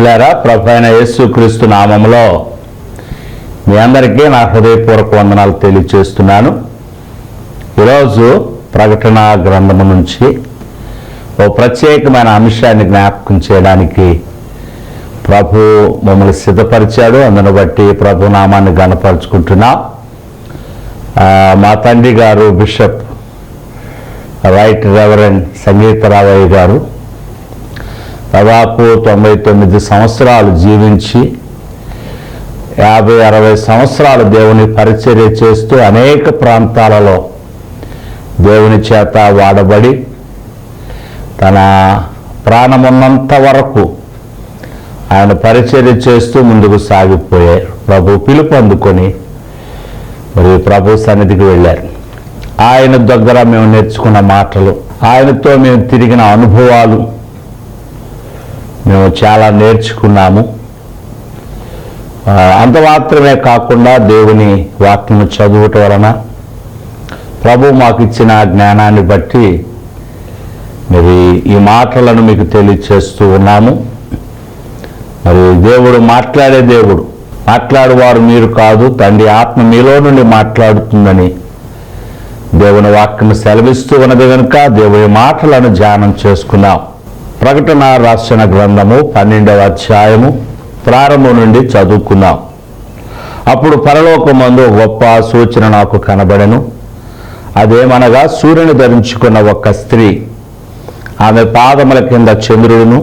పిల్లారా ప్రభు అయిన యేసుక్రీస్తు నామంలో మీ అందరికీ నా హృదయపూర్వక వందనాలు తెలియచేస్తున్నాను. ఈరోజు ప్రకటన గ్రంథము నుంచి ఓ ప్రత్యేకమైన అంశాన్ని జ్ఞాపకం చేయడానికి ప్రభు మమ్మల్ని సిద్ధపరిచాడు. అందును బట్టి ప్రభు నామాన్ని గణపరుచుకుంటున్నా మా తండ్రి గారు బిషప్ రైట్ రెవరెండ్ సంగీతరావయ్య గారు దాదాపు తొంభై తొమ్మిది సంవత్సరాలు జీవించి యాభై అరవై సంవత్సరాలు దేవుని పరిచర్య చేస్తూ అనేక ప్రాంతాలలో దేవుని చేత వాడబడి తన ప్రాణమున్నంత వరకు ఆయన పరిచర్య చేస్తూ ముందుకు సాగిపోయారు ప్రభు పిలుపు అందుకొని మరి ప్రభు సన్నిధికి వెళ్ళారు. ఆయన దగ్గర మేము నేర్చుకున్న మాటలు ఆయనతో మేము తిరిగిన అనుభవాలు మేము చాలా నేర్చుకున్నాము. అంత మాత్రమే కాకుండా దేవుని వాక్యము చదువుట వలన ప్రభు మాకు ఇచ్చిన జ్ఞానాన్ని బట్టి మరి ఈ మాటలను మీకు తెలియచేస్తూ ఉన్నాము. మరి దేవుడు మాట్లాడే దేవుడు. మాట్లాడువారు మీరు కాదు తండ్రి ఆత్మ మీలో నుండి మాట్లాడుతుందని దేవుని వాక్యం సెలవిస్తూ ఉన్నది కనుక దేవుని మాటలను ధ్యానం చేసుకున్నాం ప్రకటన రాసిన గ్రంథము పన్నెండవ అధ్యాయము ప్రారంభం నుండి చదువుకున్నాం అప్పుడు పరలోకమందు గొప్ప సూచన నాకు కనబడెను. అదేమనగా సూర్యుని ధరించుకున్న ఒక స్త్రీ ఆమె పాదముల కింద చంద్రుడును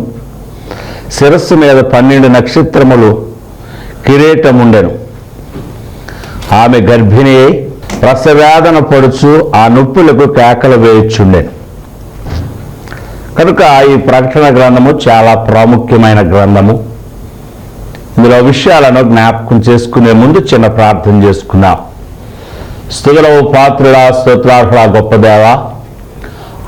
శిరస్సు మీద పన్నెండు నక్షత్రములు కిరీటముండెను. ఆమె గర్భిణి రసవేదన ప్రసవేదన పడుచు ఆ నొప్పులకు కేకలు వేయుచుండెను. కనుక ఈ ప్రకటన గ్రంథము చాలా ప్రాముఖ్యమైన గ్రంథము. ఇందులో విషయాలను జ్ఞాపకం చేసుకునే ముందు చిన్న ప్రార్థన చేసుకున్నాం. స్థుతులవు పాత్రుడా స్తోత్రార్హుడా గొప్పదేవ.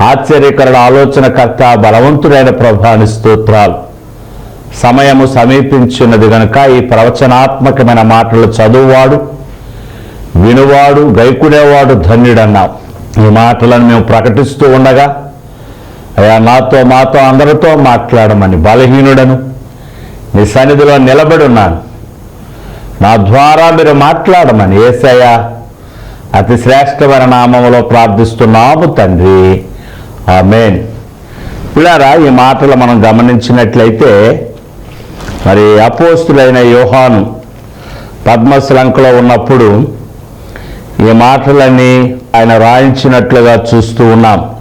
ఆశ్చర్యకరుడ ఆలోచనకర్త బలవంతుడైన ప్రభాని స్తోత్రాలు. సమయము సమీపించినది గనుక ఈ ప్రవచనాత్మకమైన మాటలు చదువువాడు వినువాడు గైకునేవాడు ధన్యుడన్నావు ఈ మాటలను మేము ప్రకటిస్తూ ఉండగా అయ్యా నాతో మాతో అందరితో మాట్లాడమని బలహీనుడను నీ సన్నిధిలో నిలబడి ఉన్నాను. నా ద్వారా మీరు మాట్లాడమని ఏసయ్యా అతి శ్రేష్టమైన నామంలో ప్రార్థిస్తున్నాము తండ్రి. ఆమేన్. పిల్లారా ఈ మాటలు మనం గమనించినట్లయితే మరి అపోస్తులైన యోహాను పద్మశ్లంకలో ఉన్నప్పుడు ఈ మాటలన్నీ ఆయన రాయించినట్లుగా చూస్తూ ఉన్నాం.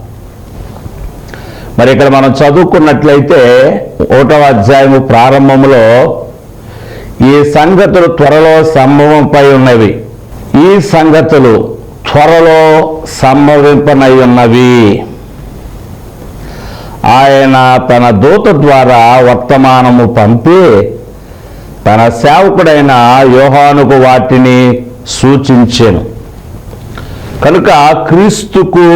మరి ఇక్కడ మనం చదువుకున్నట్లయితే ఒకటవ అధ్యాయము ప్రారంభంలో ఈ సంగతులు త్వరలో సంభవంపై ఉన్నవి. ఈ సంగతులు త్వరలో సంభవింపనై ఉన్నవి. ఆయన తన దూత ద్వారా వర్తమానము పంపి తన సేవకుడైన యోహానుకు వాటిని సూచించాను. కనుక క్రీస్తుకు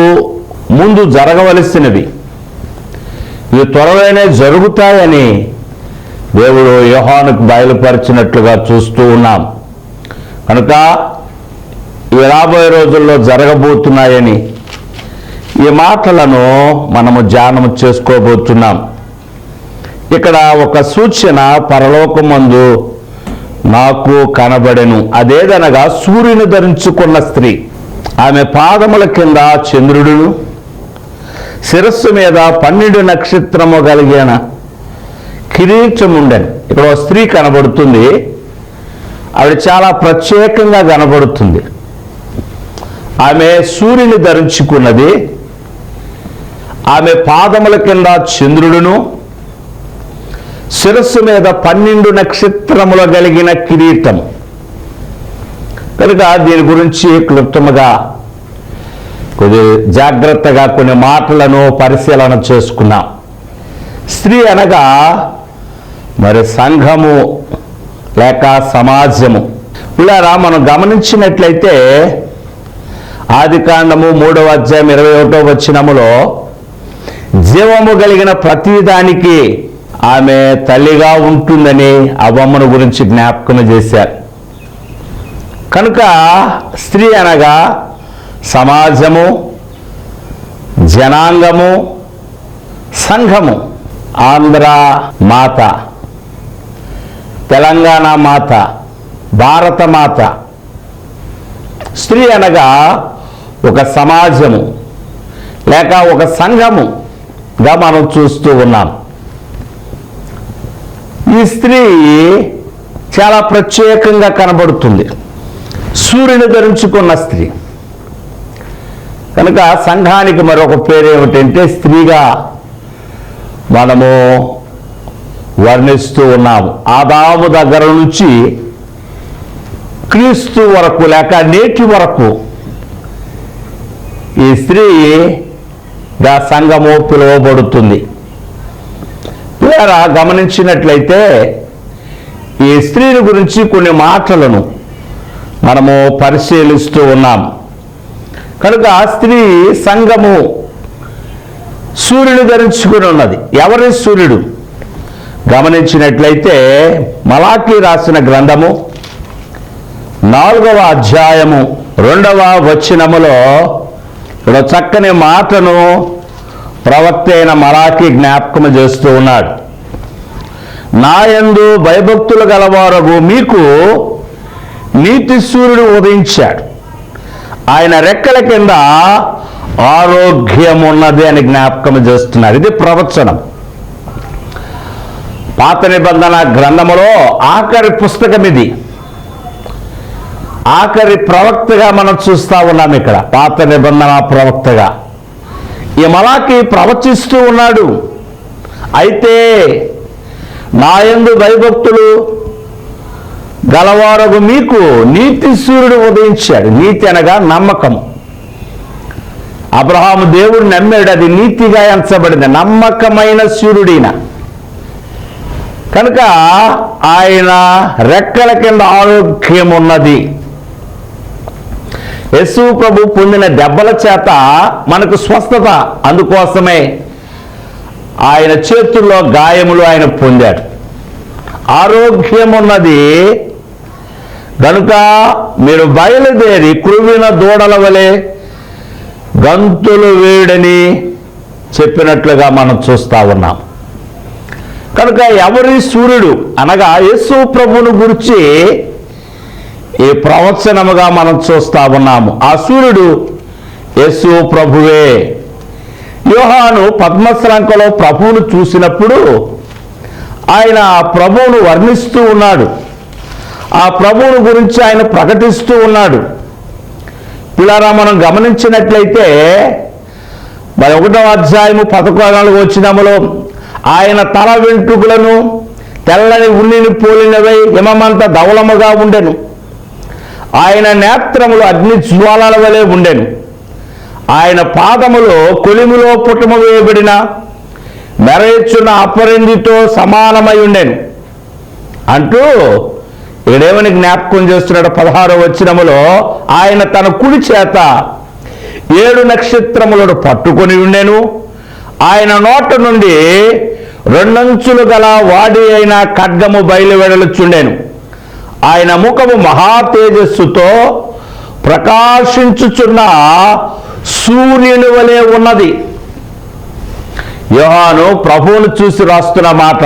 ముందు జరగవలసినవి ఇవి త్వరలోనే జరుగుతాయని దేవుడు యోహానుకు బయలుపరిచినట్లుగా చూస్తూ ఉన్నాం. కనుక ఇవి రాబోయే రోజుల్లో జరగబోతున్నాయని ఈ మాటలను మనము ధ్యానం చేసుకోబోతున్నాం. ఇక్కడ ఒక సూచన పరలోకమందు నాకు కనబడెను. అదేదనగా సూర్యుని ధరించుకున్న స్త్రీ. ఆమె పాదముల కింద చంద్రుడును శిరస్సు మీద పన్నెండు నక్షత్రము కలిగిన కిరీటముండెను. ఇక్కడ ఒక స్త్రీ కనబడుతుంది. ఆవిడ చాలా ప్రత్యేకంగా కనబడుతుంది. ఆమె సూర్యుని ధరించుకున్నది. ఆమె పాదముల కింద చంద్రుడును. శిరస్సు మీద పన్నెండు నక్షత్రములు కలిగిన కిరీటం కనుక దీని గురించి క్లుప్తముగా కొద్ది జాగ్రత్తగా కొన్ని మాటలను పరిశీలన చేసుకున్నాం. స్త్రీ అనగా మరి సంఘము లేక సమాజము. పిల్లరా మనం గమనించినట్లయితే ఆది కాండము మూడవ అధ్యాయం ఇరవై ఒకటో వచ్చినములో జీవము కలిగిన ప్రతిదానికి ఆమె తల్లిగా ఉంటుందని అవ్వమ్మను గురించి జ్ఞాపకం చేశారు. కనుక స్త్రీ అనగా సమాజము జనాంగము సంఘము. ఆంధ్ర మాత తెలంగాణ మాత భారత మాత. స్త్రీ అనగా ఒక సమాజము లేక ఒక సంఘముగా మనం చూస్తూ ఉన్నాం. ఈ స్త్రీ చాలా ప్రత్యేకంగా కనబడుతుంది. సూర్యుని ధరించుకున్న స్త్రీ. కనుక సంఘానికి మరొక పేరు ఏమిటంటే స్త్రీగా మనము వర్ణిస్తూ ఉన్నాము. ఆదాము దగ్గర నుంచి క్రీస్తు వరకు లేక నేటి వరకు ఈ స్త్రీగా సంఘము పిలువబడుతుంది. ఇలా గమనించినట్లయితే ఈ స్త్రీని గురించి కొన్ని మాటలను మనము పరిశీలిస్తూ ఉన్నాం కనుక స్త్రీ సంఘము సూర్యుడు ధరించుకుని ఉన్నది. ఎవరి సూర్యుడు. గమనించినట్లయితే మలాఖీ రాసిన గ్రంథము నాలుగవ అధ్యాయము రెండవ వచనములో ఇక్కడ చక్కని మాటను ప్రవక్త అయిన మలాఖీ జ్ఞాపకం చేస్తూ ఉన్నాడు. నాయందు భయభక్తులు గలవారగు మీకు నీతి సూర్యుడు ఉదయించాడు. ఆయన రెక్కల కింద ఆరోగ్యం ఉన్నది అని జ్ఞాపకం చేస్తున్నారు. ఇది ప్రవచనం. పాత నిబంధన గ్రంథములో ఆఖరి పుస్తకం ఇది. ఆఖరి ప్రవక్తగా మనం చూస్తా ఉన్నాం ఇక్కడ పాత నిబంధన ప్రవక్తగా. ఈ మలాకి ప్రవచిస్తూ ఉన్నాడు. అయితే నాయందు భయభక్తులు గలవారగు మీకు నీతి సూర్యుడు ఉదయించాడు. నీతి అనగా నమ్మకం అబ్రహాము దేవుడు నమ్మాడు అది నీతిగా ఎంచబడింది. నమ్మకమైన సూర్యుడిన కనుక ఆయన రెక్కల కింద ఆరోగ్యం ఉన్నది యశు ప్రభు పొందిన దెబ్బల చేత మనకు స్వస్థత అందుకోసమే ఆయన చేతుల్లో గాయములు ఆయన పొందాడు. ఆరోగ్యం ఉన్నది కనుక మీరు బయలుదేరి కృవిన దూడల వలె గంతులు వేడని చెప్పినట్లుగా మనం చూస్తా ఉన్నాం. కనుక ఎవరి సూర్యుడు అనగా యేసు ప్రభును గురించి ఈ ప్రవచనముగా మనం చూస్తా ఉన్నాము. ఆ సూర్యుడు యేసు ప్రభువే. యోహాను పద్మశ్రంకలో ప్రభువును చూసినప్పుడు ఆయన ఆ ప్రభువును వర్ణిస్తూ ఉన్నాడు. ఆ ప్రభువును గురించి ఆయన ప్రకటిస్తూ ఉన్నాడు. పిల్లారా మనం గమనించినట్లయితే మరి ఒకటో అధ్యాయము పదకొండు వచ్చినములో ఆయన తల వెంట్రుకలను తెల్లని ఉన్నిని పోలినవై హిమమంత ధవలముగా ఉండెను. ఆయన నేత్రములు అగ్ని జ్వాలల వలె ఉండెను. ఆయన పాదములో కొలిమిలో పుటము వేయబడిన మెరయచ్చున్న అపరిందితో సమానమై ఉండెను. అంటూ ఇక్కడేమని జ్ఞాపకం చేస్తున్నాడు? పదహారో వచ్చినములో ఆయన తన కుడి చేత ఏడు నక్షత్రములను పట్టుకొని ఉండేను. ఆయన నోట నుండి రెండంచులు గల వాడి అయిన ఖడ్గము బయలువెడలుచుండెను. ఆయన ముఖము మహా తేజస్సుతో ప్రకాశించుచున్న సూర్యుని వలె ఉన్నది. యోహాను ప్రభువును చూసి రాస్తున్న మాట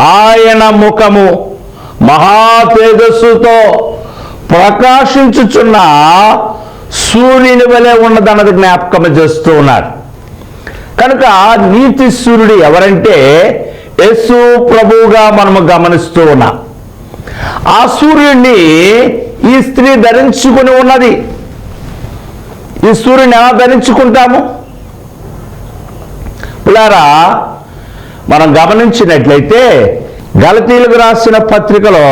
ఆయన ముఖము మహా తేజస్సుతో ప్రకాశించుచున్న సూర్యుని వలె ఉన్నదన్నది జ్ఞాపకం చేస్తూ ఉన్నారు. కనుక నీతి సూర్యుడు ఎవరంటే యేసు ప్రభువుగా మనము గమనిస్తూ ఉన్నాం. ఆ సూర్యుడిని ఈ స్త్రీ ధరించుకుని ఉన్నది. ఈ సూర్యుని ఎలా ధరించుకుంటాము? పిల్లారా మనం గమనించినట్లయితే గలతీలకు రాసిన పత్రికలో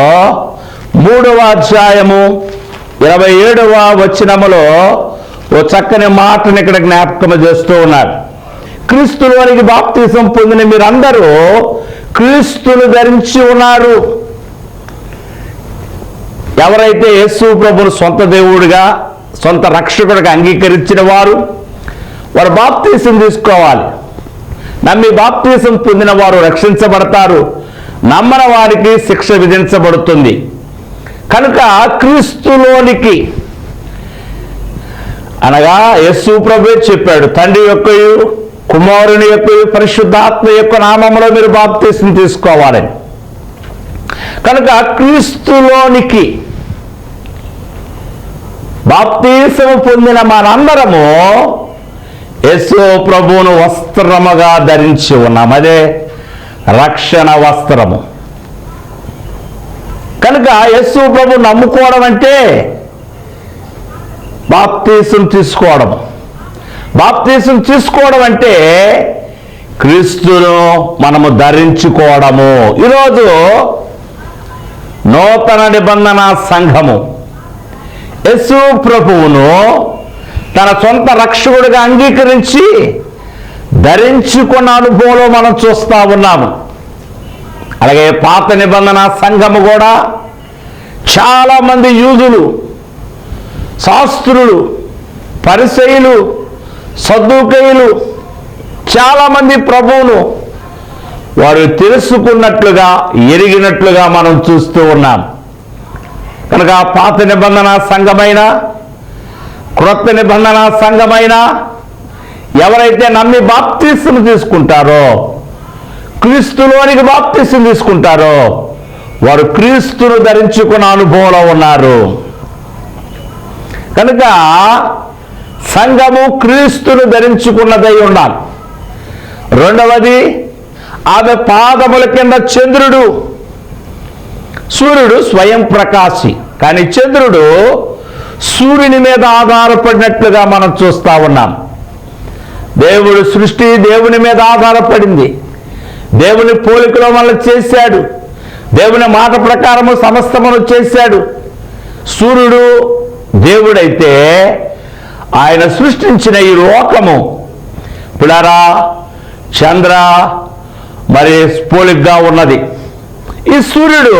మూడవ అధ్యాయము ఇరవై ఏడవ వచనములో ఓ చక్కని మాటను ఇక్కడ జ్ఞాపకం చేస్తూ ఉన్నారు. క్రీస్తులోనికి బాప్తీసం పొందిన మీరందరూ క్రీస్తులు ధరించి ఉన్నారు. ఎవరైతే యేసు ప్రభును సొంత దేవుడిగా సొంత రక్షకుడిగా అంగీకరించిన వారు వారు బాప్తీసం తీసుకోవాలి. నమ్మి బాప్తీసం పొందిన వారు రక్షించబడతారు. నమ్మన వారికి శిక్ష విధించబడుతుంది. కనుక క్రీస్తులోనికి అనగా యస్సు ప్రభు చెప్పాడు తండ్రి యొక్క కుమారుని యొక్క పరిశుద్ధాత్మ యొక్క నామంలో మీరు బాప్తీసం తీసుకోవాలని కనుక క్రీస్తులోనికి బాప్తీసము పొందిన మనందరము యశో ప్రభువును వస్త్రముగా ధరించి ఉన్నాం. అదే రక్షణ వస్త్రము. కనుక యస్సు ప్రభు నమ్ముకోవడం అంటే బాప్తీసం తీసుకోవడం. బాప్తీసం తీసుకోవడం అంటే క్రీస్తును మనము ధరించుకోవడము. ఈరోజు నూతన నిబంధన సంఘము యశు ప్రభువును తన సొంత రక్షకుడిగా అంగీకరించి ధరించుకున్న అనుభవంలో మనం చూస్తూ ఉన్నాము. అలాగే పాత నిబంధన సంఘము కూడా చాలామంది యూదులు శాస్త్రులు పరిశైలు సద్దుకయులు చాలామంది ప్రభువును వారు తెలుసుకున్నట్లుగా ఎరిగినట్లుగా మనం చూస్తూ ఉన్నాం. కనుక పాత నిబంధన సంఘమైన క్రొత్త నిబంధన సంఘమైన ఎవరైతే నమ్మి బాప్తీసును తీసుకుంటారో క్రీస్తులోనికి బాప్తీసును తీసుకుంటారో వారు క్రీస్తును ధరించుకున్న అనుభవంలో ఉన్నారు. కనుక సంఘము క్రీస్తును ధరించుకున్నదై ఉండాలి. రెండవది ఆమె పాదముల కింద చంద్రుడు. సూర్యుడు స్వయం ప్రకాశి కానీ చంద్రుడు సూర్యుని మీద ఆధారపడినట్లుగా మనం చూస్తా ఉన్నాం. దేవుడు సృష్టి దేవుని మీద ఆధారపడింది. దేవుని పోలికలో వల్ల చేశాడు. దేవుని మాట ప్రకారము సమస్తమును చేశాడు. సూర్యుడు దేవుడైతే ఆయన సృష్టించిన ఈ లోకము. పిల్లరా చంద్ర మరి పోలికగా ఉన్నది. ఈ సూర్యుడు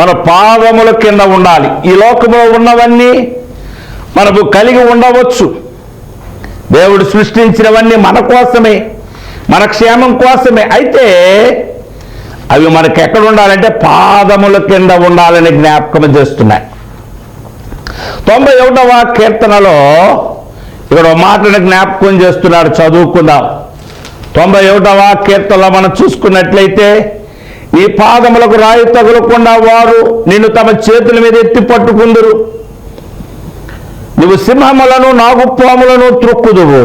మన పాదముల కింద ఉండాలి. ఈ లోకంలో ఉన్నవన్నీ మనకు కలిగి ఉండవచ్చు. దేవుడు సృష్టించినవన్నీ మన కోసమే మన క్షేమం కోసమే. అయితే అవి మనకు ఎక్కడ ఉండాలంటే పాదముల కింద ఉండాలని జ్ఞాపకం చేస్తున్నాయి. తొంభై ఒకటవ కీర్తనలో ఇక్కడ మాటను జ్ఞాపకం చేస్తున్నాడు చదువుకుందాం. తొంభై ఒకటవ కీర్తనలో మనం చూసుకున్నట్లయితే నీ పాదములకు రాయి తగులకుండా వారు నిన్ను తమ చేతుల మీద ఎత్తి పట్టుకుందరు. నువ్వు సింహములను నాగుపాములను త్రొక్కుదువు.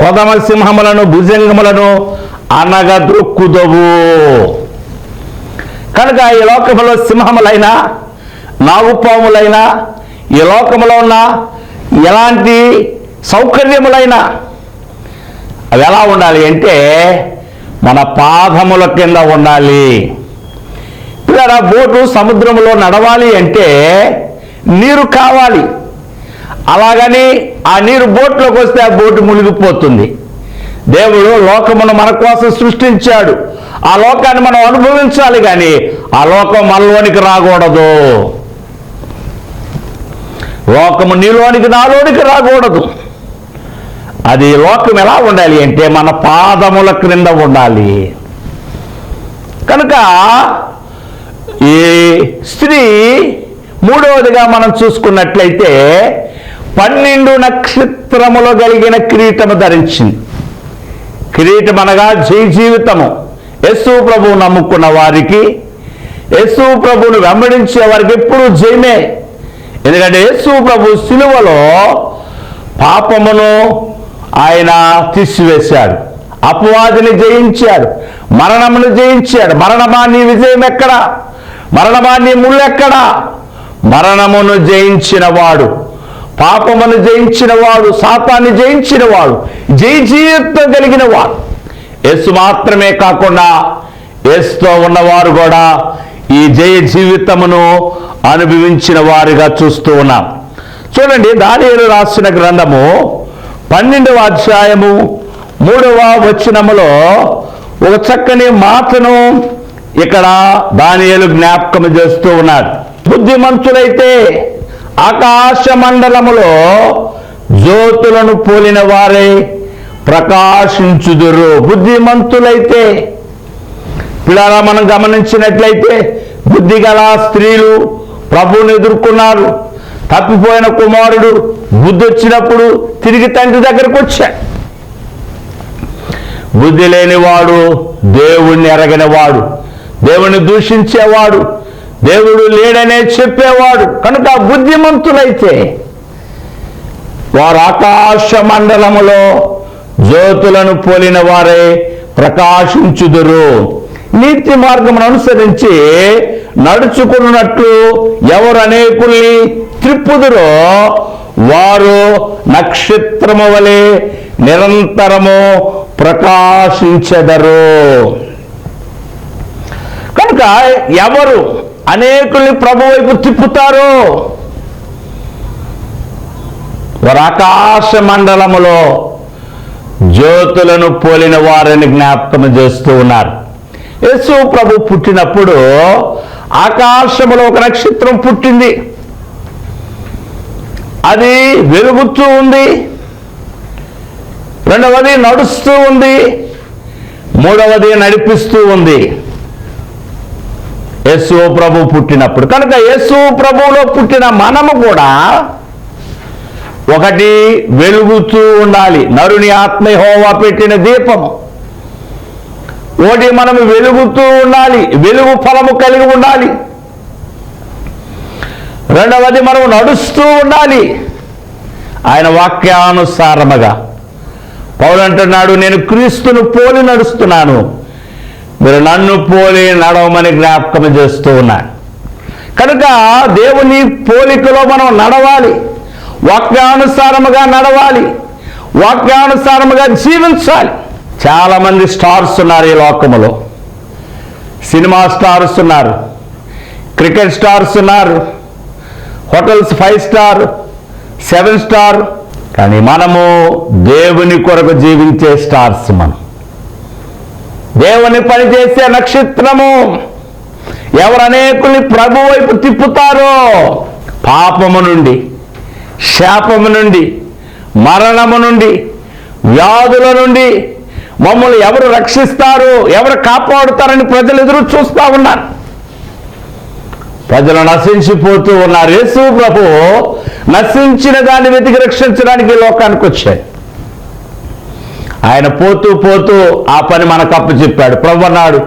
కొదమ సింహములను భుజంగములను అనగ ద్రొక్కుదవు కనుక ఈ లోకములో సింహములైనా నాగుపాములైనా ఈ లోకములో ఉన్న ఎలాంటి సౌకర్యములైనా అవి ఎలా ఉండాలి అంటే మన పాదముల కింద ఉండాలి. పిల్లల బోటు సముద్రంలో నడవాలి అంటే నీరు కావాలి. అలాగని ఆ నీరు బోట్లోకి వస్తే ఆ బోటు మునిగిపోతుంది. దేవుడు లోకమును మన కోసం సృష్టించాడు. ఆ లోకాన్ని మనం అనుభవించాలి కానీ ఆ లోకం మనలోనికి రాకూడదు. లోకము నీలోనికి నాలోనికి రాకూడదు. అది లోకం ఎలా ఉండాలి అంటే మన పాదముల క్రింద ఉండాలి. కనుక ఈ స్త్రీ మూడవదిగా మనం చూసుకున్నట్లయితే పన్నెండు నక్షత్రములు కలిగిన కిరీటము ధరించింది. కిరీటం అనగా జీ జీవితము. యస్సు ప్రభువు నమ్ముకున్న వారికి యస్సు ప్రభువును వెంబడించే వారికి ఎప్పుడు జయమే. ఎందుకంటే యేసు ప్రభు సిలువలో పాపమును ఆయన తీసివేశాడు. అపవాదిని జయించాడు. మరణమును జయించాడు. మరణమా నీ విజయం ఎక్కడ? మరణమా నీ ముళ్ళెక్కడ మరణమును జయించిన వాడు. పాపమును జయించిన వాడు సాతాన్ని జయించిన వాడు జై జీవితం కలిగిన వాడు ఎస్సు మాత్రమే కాకుండా ఎస్తో ఉన్నవారు కూడా ఈ జయ జీవితమును అనుభవించిన వారిగా చూస్తూ ఉన్నాం. చూడండి దానియేలు రాసిన గ్రంథము పన్నెండవ అధ్యాయము మూడవ వచనములో ఒక చక్కని మాటను ఇక్కడ దానియలు జ్ఞాపకం చేస్తూ ఉన్నాడు. బుద్ధిమంతులైతే ఆకాశ మండలములో జ్యోతులను పోలిన వారే ప్రకాశించుదురు. బుద్ధిమంతులైతే పిల్లరా మనం గమనించినట్లయితే బుద్ధి గల స్త్రీలు ప్రభువుని ఎదుర్కొన్నారు. తప్పిపోయిన కుమారుడు బుద్ధి వచ్చినప్పుడు తిరిగి తండ్రి దగ్గరకు వచ్చాడు బుద్ధి లేనివాడు దేవుణ్ణి ఎరగనివాడు దేవుణ్ణి దూషించేవాడు దేవుడు లేడనే చెప్పేవాడు. కనుక బుద్ధిమంతులైతే వారు ఆకాశ మండలములో జ్యోతులను పోలిన వారే ప్రకాశించుదురు. నీతి మార్గమును అనుసరించి నడుచుకున్నట్లు ఎవరు అనేకుల్ని త్రిప్పుదురో వారు నక్షత్రము వలె నిరంతరము ప్రకాశించెదరు. కనుక ఎవరు అనేకుల్ని ప్రభు వైపు తిప్పుతారు. వారు ఆకాశ మండలములో జ్యోతులను పోలిన వారిని జ్ఞాపకం చేస్తూ ఉన్నారు. యేసు ప్రభు పుట్టినప్పుడు ఆకాశములో ఒక నక్షత్రం పుట్టింది. అది వెలుగుతూ ఉంది. రెండవది నడుస్తూ ఉంది. మూడవది నడిపిస్తూ ఉంది. యేసు ప్రభు పుట్టినప్పుడు. కనుక యేసు ప్రభువులో పుట్టిన మనము కూడా ఒకటి వెలుగుతూ ఉండాలి. నరుని ఆత్మహోవా పెట్టిన దీపము ఒకటి మనము వెలుగుతూ ఉండాలి. వెలుగు ఫలము కలిగి ఉండాలి. రెండవది మనం నడుస్తూ ఉండాలి. ఆయన వాక్యానుసారముగా పౌలు అంటున్నాడు నేను క్రీస్తును పోలి నడుస్తున్నాను. మీరు నన్ను పోలి నడవమని జ్ఞాపకం చేస్తూ ఉన్నాను కనుక దేవుని పోలికలో మనం నడవాలి. వాక్యానుసారముగా నడవాలి. వాక్యానుసారముగా జీవించాలి. చాలామంది స్టార్స్ ఉన్నారు ఈ లోకములో. సినిమా స్టార్స్ ఉన్నారు. క్రికెట్ స్టార్స్ ఉన్నారు. Hotels five star seven star. కానీ మనము దేవుని కొరకు జీవించే స్టార్స్ మనం. దేవుని పనిచేసే నక్షత్రము. ఎవరు అనేకుల్ని ప్రభు వైపు తిప్పుతారో పాపము నుండి శాపము నుండి మరణము నుండి వ్యాధుల నుండి మమ్మల్ని ఎవరు రక్షిస్తారు ఎవరు కాపాడుతారని ప్రజలు ఎదురు చూస్తూ ఉన్నారు. ప్రజలు నశించిపోతూ ఉన్నారు. యేసు ప్రభు నశించిన దాన్ని వెతికి రక్షించడానికి లోకానికి వచ్చాడు. ఆయన పోతూ పోతూ ఆ పని మనకు అప్పచెప్పాడు ప్రభు అన్నాడు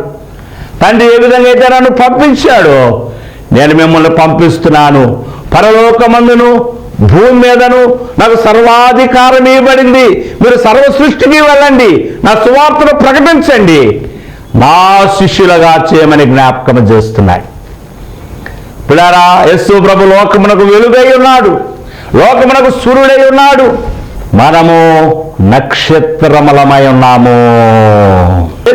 తండ్రి ఏ విధంగా అయితే నన్ను పంపించాడు నేను మిమ్మల్ని పంపిస్తున్నాను. పరలోకమందును భూమి మీదను నాకు సర్వాధికారం ఇవ్వబడింది. మీరు సర్వ సృష్టికి వెళ్ళండి. నా సువార్తను ప్రకటించండి. నా శిష్యులుగా చేయమని జ్ఞాపకం చేస్తున్నాయి. పిల్లారా యస్సు ప్రభు లోకమునకు వెలుగై ఉన్నాడు. లోకమునకు సూర్యుడై ఉన్నాడు. మనము నక్షత్రములమై ఉన్నాము.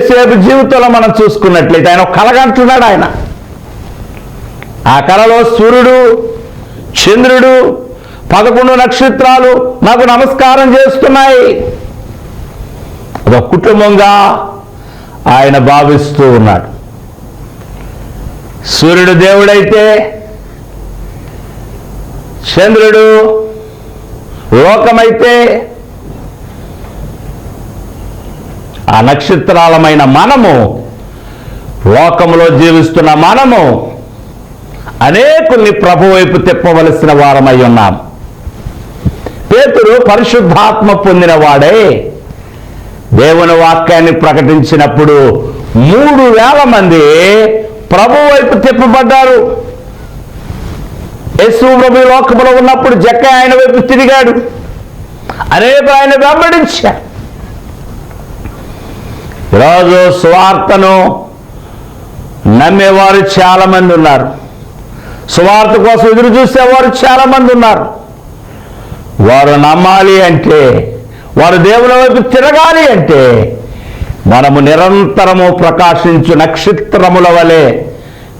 సేపు జీవితంలో మనం చూసుకున్నట్లయితే ఆయన కలగంటున్నాడు ఆయన. ఆ కళలో సూర్యుడు చంద్రుడు పదకొండు నక్షత్రాలు నాకు నమస్కారం చేస్తున్నాయి. అదొక కుటుంబంగా ఆయన భావిస్తూ ఉన్నాడు. సూర్యుడు దేవుడైతే చంద్రుడు లోకమైతే ఆ నక్షత్రాలమైన మనము లోకములో జీవిస్తున్న మనము అనేకుల్ని ప్రభు వైపు తిప్పవలసిన వారమై ఉన్నాం. పేతురు పరిశుద్ధాత్మ పొందిన వాడే. దేవుని వాక్యాన్ని ప్రకటించినప్పుడు మూడు వేల మంది ప్రభు వైపు తిప్పబడ్డారు. యేసు ప్రభు లోకంలో ఉన్నప్పుడు జక్క ఆయన వైపు తిరిగాడు. అనేక ఆయన వెంబడించాడు ఈరోజు సువార్తను నమ్మేవారు చాలా మంది ఉన్నారు. సువార్త కోసం ఎదురు చూసేవారు చాలా మంది ఉన్నారు. వారు నమ్మాలి అంటే వారు దేవుని వైపు తిరగాలి అంటే మనము నిరంతరము ప్రకాశించు నక్షత్రముల వలె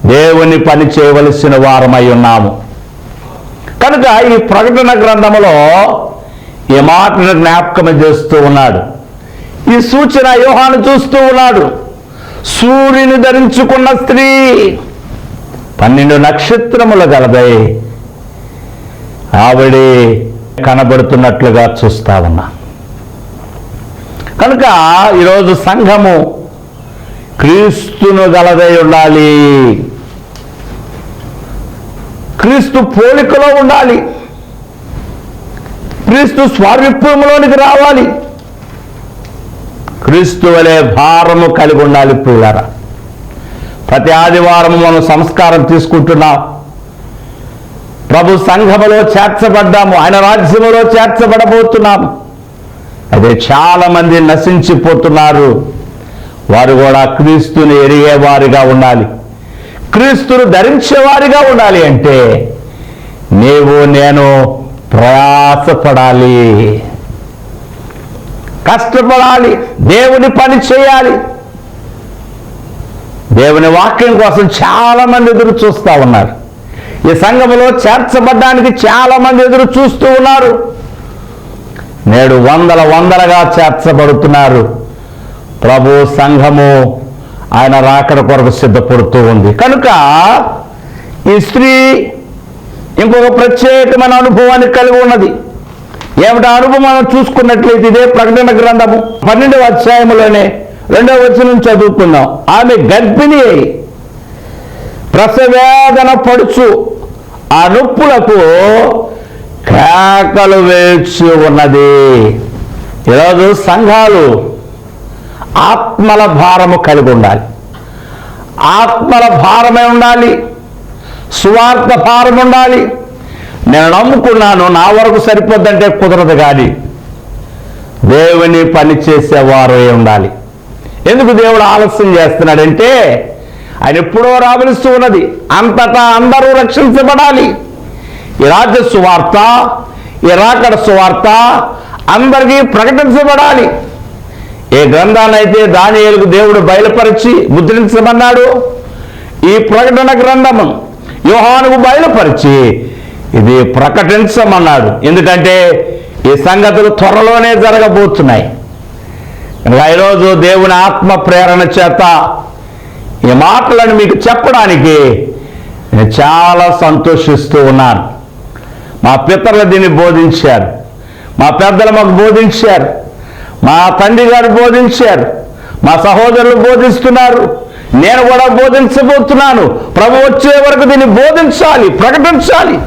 దేవుని పని చేయవలసిన వారమై ఉన్నాము. కనుక ఈ ప్రకటన గ్రంథములో ఈ మాటను జ్ఞాపకం చేస్తూ ఉన్నాడు. ఈ సూచన యోహాను చూస్తూ ఉన్నాడు. సూర్యుని ధరించుకున్న స్త్రీ పన్నెండు నక్షత్రములు గలదై ఆవిడే కనబడుతున్నట్లుగా చూస్తా ఉన్నా. కనుక ఈరోజు సంఘము క్రీస్తును గలదై ఉండాలి. క్రీస్తు పోలికలో ఉండాలి. క్రీస్తు స్వారూప్యంలోనికి రావాలి. క్రీస్తు వలె భారము కలిగి ఉండాలి పిల్లరా ప్రతి ఆదివారం మనం సంస్కారం తీసుకుంటున్నాం. ప్రభు సంఘములో చేర్చబడ్డాము. ఆయన రాజ్యములో చేర్చబడబోతున్నాము అదే చాలా మంది నశించిపోతున్నారు. వారు కూడా క్రీస్తుని ఎరిగేవారిగా ఉండాలి. క్రీస్తును ధరించేవారిగా ఉండాలి అంటే నీవు నేను ప్రయాసపడాలి. కష్టపడాలి. దేవుని పని చేయాలి. దేవుని వాక్యం కోసం చాలా మంది ఎదురు చూస్తూ ఉన్నారు. ఈ సంఘములో చేర్చబడ్డానికి చాలామంది ఎదురు చూస్తూ ఉన్నారు. నేడు వందల వందలుగా చేర్చబడుతున్నారు. ప్రభు సంఘము ఆయన రాకడ కొరకు సిద్ధపడుతూ ఉంది. కనుక ఈ స్త్రీ ఇంకొక ప్రత్యేకమైన అనుభవాన్ని కలిగి ఉన్నది. ఏమిటి? అనుభవం మనం చూసుకున్నట్లయితే ఇదే ప్రకటన గ్రంథము. పన్నెండవ అధ్యాయంలోనే రెండవ వచనం చదువుకుందాం. ఆమె గర్భిణి అయి ప్రసవేదన పడుచు ఆ నొప్పులకు కేకలు వేచి ఉన్నది. ఈరోజు సంఘాలు ఆత్మల భారము కలిగి ఉండాలి. ఆత్మల భారమే ఉండాలి. సువార్త భారం ఉండాలి. నేను నమ్ముకున్నాను నా వరకు సరిపోద్దంటే కుదరదు కానీ దేవుని పని చేసేవారు ఉండాలి. ఎందుకు దేవుడు ఆలస్యం చేస్తున్నాడంటే ఆయన ఎప్పుడో రావలసి ఉన్నది. అంతటా అందరూ రక్షించబడాలి. ఈ రాజ్య సువార్త ఈ రాకడ సువార్త అందరికీ ప్రకటించబడాలి. ఏ గ్రంథాన్నైతే దానియేలుకు దేవుడు బయలుపరిచి ముద్రించమన్నాడు ఈ ప్రకటన గ్రంథము యోహానుకు బయలుపరిచి ఇది ప్రకటించమన్నాడు. ఎందుకంటే ఈ సంగతులు త్వరలోనే జరగబోతున్నాయి. కనుక ఈరోజు దేవుని ఆత్మ ప్రేరణ చేత ఈ మాటలను మీకు చెప్పడానికి నేను చాలా సంతోషిస్తూ ఉన్నాను. మా పితరులు దీన్ని బోధించారు. మా పెద్దలు మాకు బోధించారు. మా తండ్రి గారు బోధించారు. మా సహోదరులు బోధిస్తున్నారు. నేను కూడా బోధించబోతున్నాను. ప్రభు వచ్చే వరకు దీన్ని బోధించాలి ప్రకటించాలి.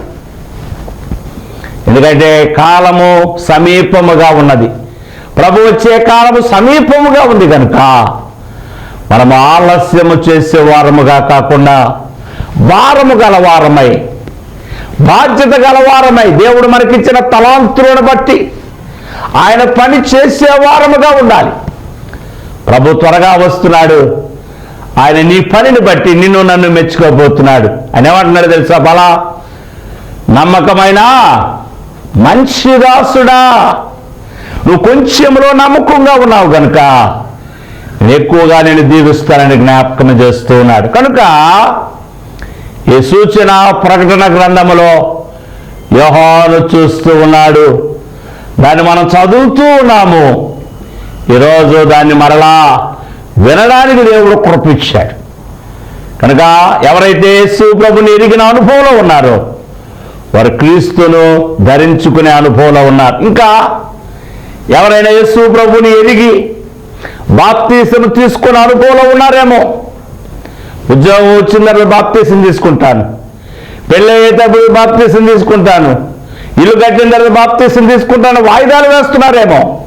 ఎందుకంటే కాలము సమీపముగా ఉన్నది. ప్రభు వచ్చే కాలము సమీపముగా ఉంది కనుక మనము ఆలస్యము చేసే వారముగా కాకుండా వారము గలవారమై బాధ్యత గలవారమై దేవుడు మనకిచ్చిన తలాంతులను బట్టి ఆయన పని చేసే వారముగా ఉండాలి. ప్రభు త్వరగా వస్తున్నాడు. ఆయన నీ పనిని బట్టి నిన్ను నన్ను మెచ్చుకోబోతున్నాడు. ఆయన ఏమంటున్నాడు తెలుసా బలా? నమ్మకమైన మంచి దాసుడా నువ్వు కొంచెంలో నమ్మకంగా ఉన్నావు కనుక నేను ఎక్కువగా నేను దీవిస్తానని జ్ఞాపకం చేస్తూ ఉన్నాడు. కనుక ఈ సూచన ప్రకటన గ్రంథములో యోహాను చూస్తూ ఉన్నాడు. దాన్ని మనం చదువుతూ ఉన్నాము. ఈరోజు దాన్ని మరలా వినడానికి దేవుడు కృపించాడు కనుక ఎవరైతే సుప్రభుని ప్రభుని ఎరిగిన అనుభవంలో ఉన్నారో వారు క్రీస్తును ధరించుకునే అనుభవంలో ఉన్నారు. ఇంకా ఎవరైనా యేసు ప్రభుని ఎరిగి బాప్తీసం తీసుకునే అనుభవంలో ఉన్నారేమో? ఉద్యోగం వచ్చిన తర్వాత బాప్తీసం తీసుకుంటాను. పెళ్ళి అయ్యేటప్పుడు బాప్తీసం తీసుకుంటాను. ఇల్లు కట్టిన తర్వాత బాప్తీసం తీసుకుంటాను వాయిదాలు వేస్తున్నారేమో.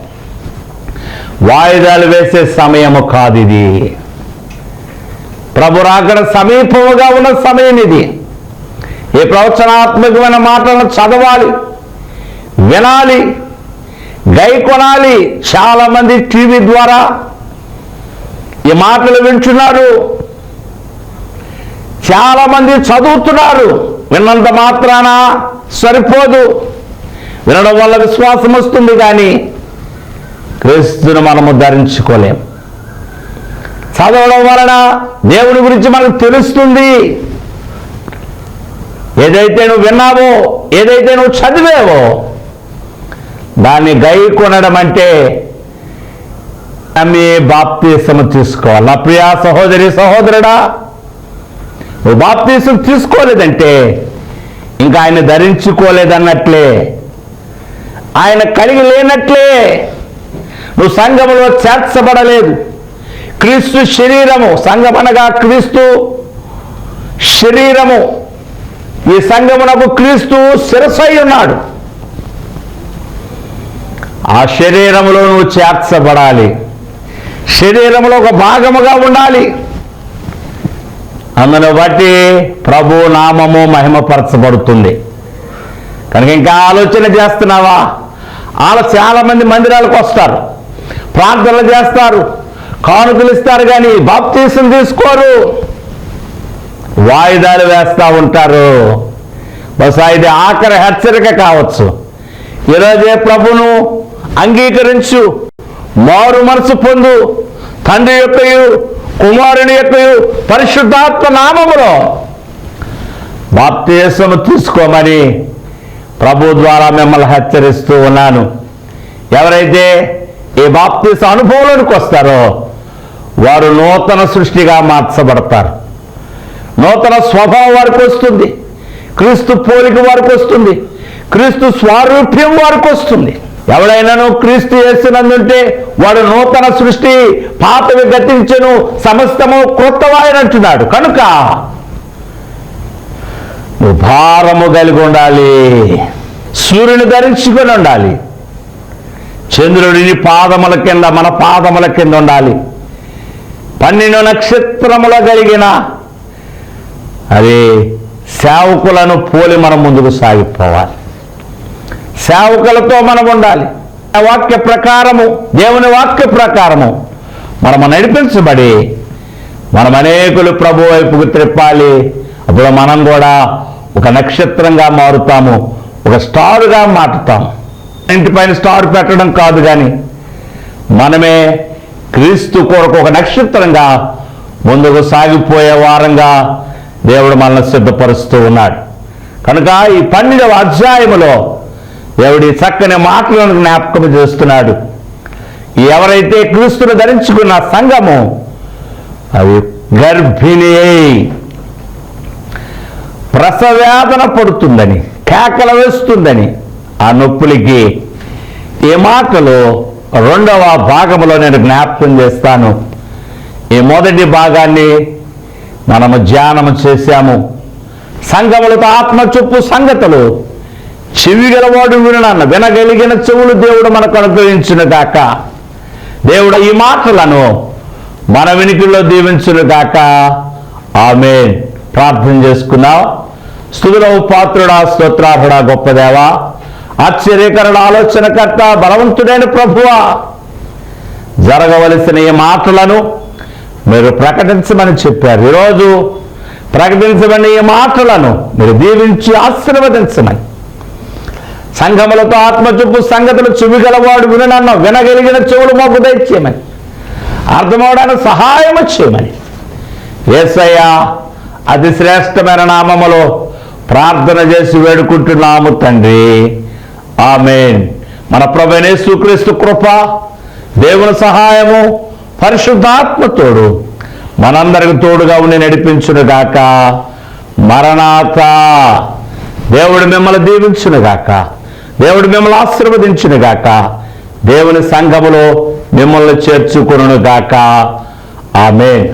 వాయిదాలు వేసే సమయము కాదు ఇది. ప్రభు రాకడ సమీపముగా ఉన్న సమయం ఇది. ఈ ప్రవచనాత్మకమైన మాటలను చదవాలి వినాలి గై కొనాలి. చాలామంది టీవీ ద్వారా ఈ మాటలు వింటున్నారు. చాలామంది చదువుతున్నారు. విన్నంత మాత్రాన సరిపోదు. వినడం వల్ల విశ్వాసం వస్తుంది కానీ క్రీస్తును మనము ధరించుకోలేం. చదవడం వలన దేవుని గురించి మనకు తెలుస్తుంది. ఏదైతే నువ్వు విన్నావో ఏదైతే నువ్వు చదివావో దాన్ని గై కొనడం అంటే నమ్మి బాప్తీసము తీసుకోవాలి. నా ప్రియా సహోదరి సహోదరుడా నువ్వు బాప్తీసం తీసుకోలేదంటే ఇంకా ఆయన ధరించుకోలేదన్నట్లే. ఆయన కలిగి లేనట్లే. నువ్వు సంఘములో చేర్చబడలేదు. క్రీస్తు శరీరము సంగమనగా క్రీస్తు శరీరము. ఈ సంఘమునకు క్రీస్తు శిరసై ఉన్నాడు. ఆ శరీరములో నువ్వు చేర్చబడాలి. శరీరంలో ఒక భాగముగా ఉండాలి. అందును బట్టి ప్రభు నామము మహిమపరచబడుతుంది. కనుక ఇంకా ఆలోచన చేస్తున్నావా? వాళ్ళు చాలామంది మందిరాలకు వస్తారు. ప్రార్థనలు చేస్తారు. కానుకలు ఇస్తారు కానీ బాప్తీసం తీసుకోరు. వాయిదాలు వేస్తూ ఉంటారు. బహుశా ఇది ఆఖరి హెచ్చరిక కావచ్చు. ఈరోజే ప్రభును అంగీకరించు. మారు మనసు పొందు. తండ్రి యొక్క కుమారుని యొక్క పరిశుద్ధాత్మ నామములో బాప్తీసము తీసుకోమని ప్రభు ద్వారా మిమ్మల్ని హెచ్చరిస్తూ ఉన్నాను. ఎవరైతే ఈ బాప్తీస అనుభవంలోనికి వస్తారో వారు నూతన సృష్టిగా మార్చబడతారు. నూతన స్వభావం వారికి వస్తుంది. క్రీస్తు పోలిక వారికి వస్తుంది. క్రీస్తు స్వారూప్యం వారికి వస్తుంది. ఎవడైనాను క్రీస్తు చేస్తున్నందుంటే వాడు నూతన సృష్టి పాతవి గతించను సమస్తము క్రొత్తవాయనంటున్నాడు కనుక నువ్వు భారము కలిగి ఉండాలి సూర్యుని ధరించుకొని ఉండాలి చంద్రుడిని పాదముల కింద మన పాదముల కింద ఉండాలి. పన్నెండు నక్షత్రముల కలిగిన అది సేవకులను పోలి మనం ముందుకు సాగిపోవాలి. సేవకులతో మనం ఉండాలి. ఆ వాక్య ప్రకారము దేవుని వాక్య ప్రకారము మనము నడిపించబడి మనం అనేకులు ప్రభు వైపుకు త్రిప్పాలి. అప్పుడు మనం కూడా ఒక నక్షత్రంగా మారుతాము ఒక స్టారుగా మారుతాం ఇంటిపైన స్టార్ పెట్టడం కాదు కానీ మనమే క్రీస్తు కొరకు ఒక నక్షత్రంగా ముందుకు సాగిపోయే వారంగా దేవుడు మనల్ని సిద్ధపరుస్తూ ఉన్నాడు. కనుక ఈ పన్నెండవ అధ్యాయములో దేవుడి చక్కని మాటలను జ్ఞాపకం చేస్తున్నాడు. ఎవరైతే క్రీస్తును ధరించుకున్న సంఘము అవి గర్భిణి అయి ప్రసవేదన పడుతుందని కేకల వేస్తుందని ఆ నొప్పులకి ఈ మాటలు రెండవ భాగంలో నేను జ్ఞాపకం చేస్తాను. ఈ మొదటి భాగాన్ని మనము ధ్యానము చేశాము. సంఘములతో ఆత్మ చొప్పు సంగతులు చెవి గలవాడు విననన్న వినగలిగిన చెవులు దేవుడు మనకు అనుగ్రహించును గాక దేవుడు ఈ మాటలను మన వినికిలో దీవించును గాక ఆమె ప్రార్థన చేసుకున్నాం స్థుతులవు పాత్రుడా స్తోత్రార్హుడా గొప్ప దేవా. ఆశ్చర్యకరుడు ఆలోచనకర్త బలవంతుడైన ప్రభువా. జరగవలసిన ఈ మాటలను మీరు ప్రకటించమని చెప్పారు. ఈరోజు ప్రకటించమని ఈ మాటలను మీరు దీవించి ఆశీర్వదించమని సంఘములతో ఆత్మచూపు సంగతులు చెవిగలవాడు వినన్న వినగలిగిన చెవులు మాకు దయచేయమని. అర్థమవడానికి సహాయం చేయమని. ఏసయ్య అతి శ్రేష్టమైన నామములో ప్రార్థన చేసి వేడుకుంటున్నాము తండ్రి. ఆమెన్. మన ప్రభునే సుక్రీస్తు కృప దేవుని సహాయము పరిశుద్ధాత్మ తోడు మనందరికి తోడుగా ఉండి నడిపించునుగాక మరణాత దేవుడు మిమ్మల్ని దీవించునుగాక దేవుడు మిమ్మల్ని ఆశీర్వదించును గాక. దేవుని సంఘములో మిమ్మల్ని చేర్చుకును గాక. ఆమె